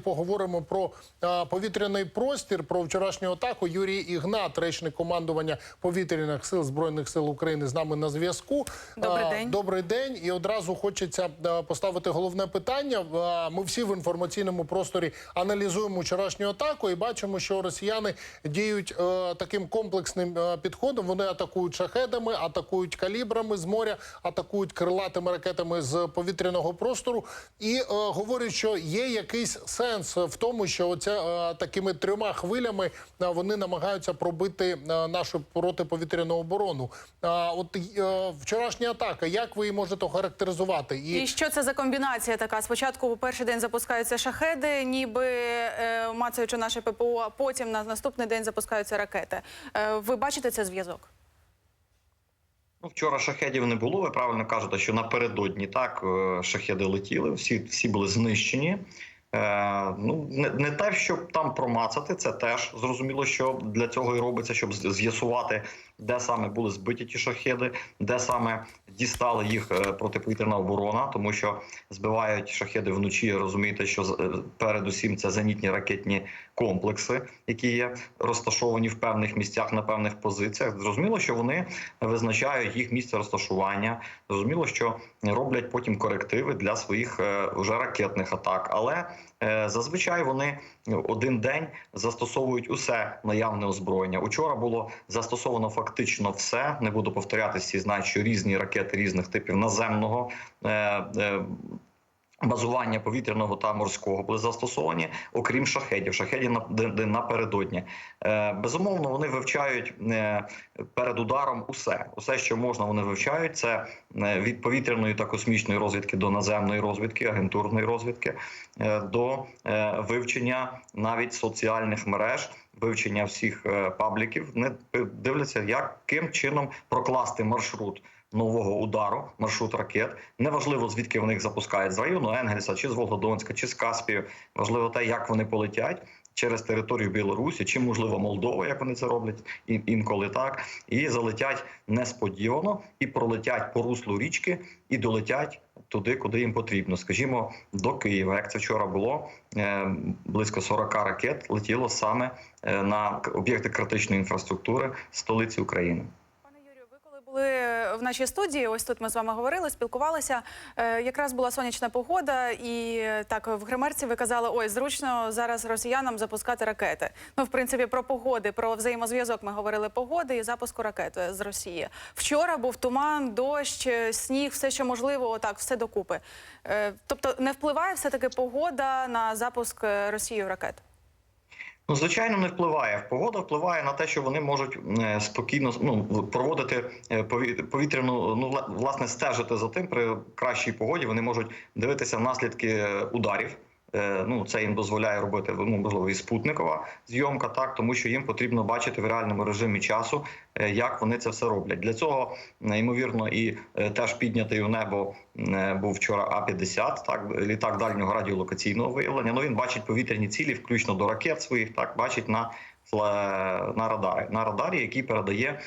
Поговоримо про е, повітряний простір, про вчорашню атаку. Юрій Ігнат, речник командування повітряних сил збройних сил України, з нами на зв'язку. Добрий день. Добрий день. І одразу хочеться поставити головне питання. Е, Ми всі в інформаційному просторі аналізуємо вчорашню атаку і бачимо, що росіяни діють е, таким комплексним е, підходом. Вони атакують шахедами, атакують калібрами з моря, атакують крилатими ракетами з повітряного простору. І е, говорять, що є якийсь сенс в тому, що оця е, такими трьома хвилями е, вони намагаються пробити е, нашу протиповітряну оборону. От вчорашня атака, як ви її можете охарактеризувати? І що це за комбінація така? Спочатку у перший день запускаються шахеди, ніби е, мацаючи наше ППО, а потім на наступний день запускаються ракети. Е, ви бачите це зв'язок? Ну, вчора шахедів не було. Ви правильно кажете, що напередодні так шахеди летіли, всі, всі були знищені. Е, ну не, не те, щоб там промацати, це теж зрозуміло, що для цього і робиться, щоб з'ясувати, де саме були збиті ті шахеди, де саме дістали їх е, протиповітряна оборона, тому що збивають шахеди вночі. Розумієте, що е, передусім це зенітні ракетні комплекси, які є розташовані в певних місцях на певних позиціях. Зрозуміло, що вони визначають їх місце розташування. Зрозуміло, що роблять потім корективи для своїх е, вже ракетних атак. Але е, зазвичай вони один день застосовують усе наявне озброєння. Учора було застосовано фактично все. Не буду повторятися, знають, що різні ракети різних типів наземного. Е, е, Базування повітряного та морського були застосовані, окрім шахедів. Шахеді напередодні. Е, безумовно, вони вивчають перед ударом усе. Усе, що можна, вони вивчають. Це від повітряної та космічної розвідки до наземної розвідки, агентурної розвідки, до вивчення навіть соціальних мереж. Вивчення всіх е, пабліків не дивляться, яким чином прокласти маршрут нового удару, маршрут ракет. Неважливо звідки вони їх запускають з району Енгельса, чи з Волгодонська, чи з Каспію. Важливо те, як вони полетять. Через територію Білорусі чи можливо Молдови, як вони це роблять інколи так, і залетять несподівано і пролетять по руслу річки і долетять туди, куди їм потрібно. Скажімо, до Києва. Як це вчора було, е, близько 40 ракет летіло саме е, на об'єкти критичної інфраструктури столиці України. Коли в нашій студії, ось тут ми з вами говорили, спілкувалися. е, якраз була сонячна погода, і е, так в гримерці ви казали, ой, зручно зараз росіянам запускати ракети. Ну, в принципі, про погоди, про взаємозв'язок ми говорили погоди і запуску ракет е, з Росії. Вчора був туман, дощ, сніг, все, що можливо, отак, все докупи. Тобто, не впливає все таки погода на запуск е, Росією ракет? Ну, звичайно, не впливає. Погода впливає на те, що вони можуть е, спокійно ну, проводити е, повітряну, ну власне, стежити за тим при кращій погоді. Вони можуть дивитися наслідки е, ударів. Е, Ну, це їм дозволяє робити ну, можливо і спутникова зйомка, так тому що їм потрібно бачити в реальному режимі часу, е, як вони це все роблять. Для цього е, ймовірно і теж піднятий у небо був вчора А 50 так літак дальнього радіолокаційного виявлення. Ну він бачить повітряні цілі, включно до ракет своїх, так бачить на на радари на радарі, який передає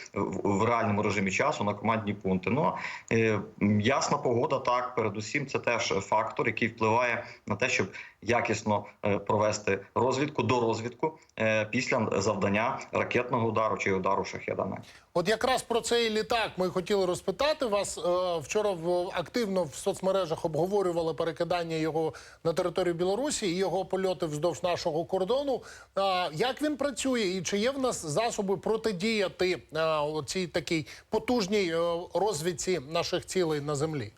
в реальному режимі часу на командні пункти. Ну е, ясна погода, так передусім, це теж фактор, який впливає на те, щоб якісно е, провести розвідку до розвідку е, після завдання ракетного удару чи удару шахедами. От якраз про цей літак ми хотіли розпитати вас. Е, Вчора в- активно в соцмережах обговорювали перекидання його на територію Білорусі і його польоти вздовж нашого кордону. Як він працює, і чи є в нас засоби протидіяти е, цій такій потужній е, розвідці наших цілей на землі?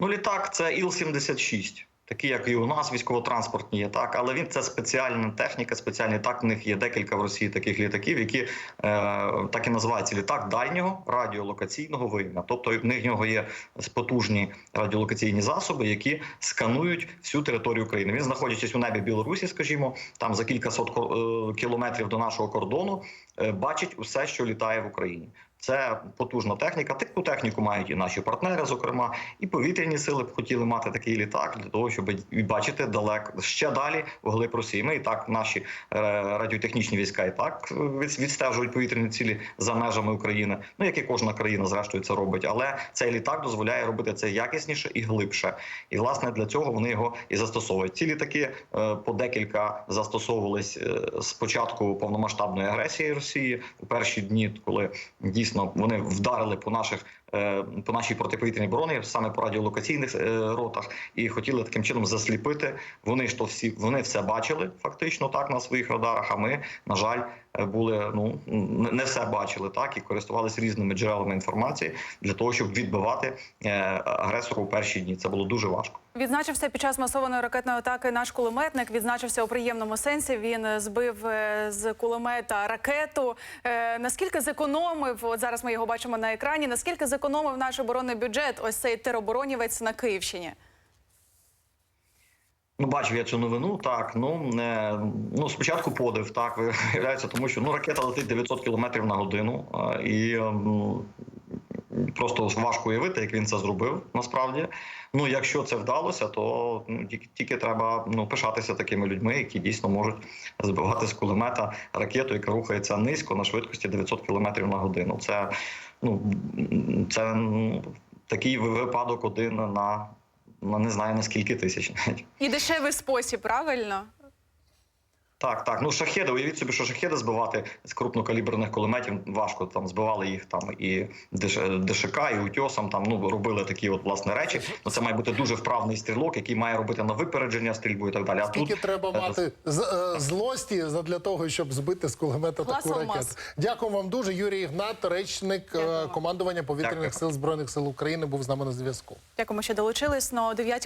Ну, літак це Іл-76. Такі, як і у нас, військово-транспортні є так, але він це спеціальна техніка, спеціальний так. В них є декілька в Росії таких літаків, які е, так і називаються літак дальнього радіолокаційного виявлення. Тобто в них в нього є потужні радіолокаційні засоби, які сканують всю територію України. Він знаходячись у небі Білорусі, скажімо, там за кількасот ко- е, кілометрів до нашого кордону, е, бачить усе, що літає в Україні. Це потужна техніка. Таку техніку мають і наші партнери, зокрема, і повітряні сили б хотіли мати такий літак для того, щоб бачити далеко ще далі вглиб Росії. Ми і так наші е, радіотехнічні війська і так від- відстежують повітряні цілі за межами України. Ну як і кожна країна, зрештою, це робить. Але цей літак дозволяє робити це якісніше і глибше. І власне для цього вони його і застосовують. Ці літаки е, по декілька застосовувались е, з початку повномасштабної агресії Росії у перші дні, коли дійсно вони вдарили по наших. Е, По нашій протиповітряній обороні, саме по радіолокаційних е, ротах, і хотіли таким чином засліпити. Вони ж то всі вони все бачили фактично так на своїх радарах. А ми, на жаль, е, були ну не все бачили так і користувалися різними джерелами інформації для того, щоб відбивати агресора у перші дні. Це було дуже важко. Відзначився під час масованої ракетної атаки наш кулеметник. Відзначився у приємному сенсі. Він збив з кулемета ракету. Наскільки зекономив? От зараз ми його бачимо на екрані. Наскільки зекономив наш оборонний бюджет? Ось цей тероборонівець на Київщині? Ну, бачив я цю новину. Так ну не ну спочатку подив так виявляється, тому що ну ракета летить 900 км на годину, і е, ну, просто важко уявити, як він це зробив. Насправді, ну якщо це вдалося, то ну тільки, тільки треба ну пишатися такими людьми, які дійсно можуть збивати з кулемета ракету, яка рухається низько на швидкості 900 кілометрів на годину. Це ну це ну, такий випадок один на. на не знаю на скільки тисяч навіть. І дешевий спосіб, правильно? Так, так. Ну шахеди, уявіть собі, що шахеди збивати з крупнокаліберних кулеметів важко. Там збивали їх там і ДШ, ДШК, і утьосом. Там ну робили такі от власне речі. Ну це має бути дуже вправний стрілок, який має робити на випередження стрільбу і так далі. А Скільки тут треба е, мати з- е, злості для того, щоб збити з кулемета Клас таку алмаз. ракету? Дякую вам дуже. Юрій Ігнат, речник е, Дякую командування повітряних Дякую. сил збройних сил України, був з нами на зв'язку. Дякуємо, що долучились. Но о 9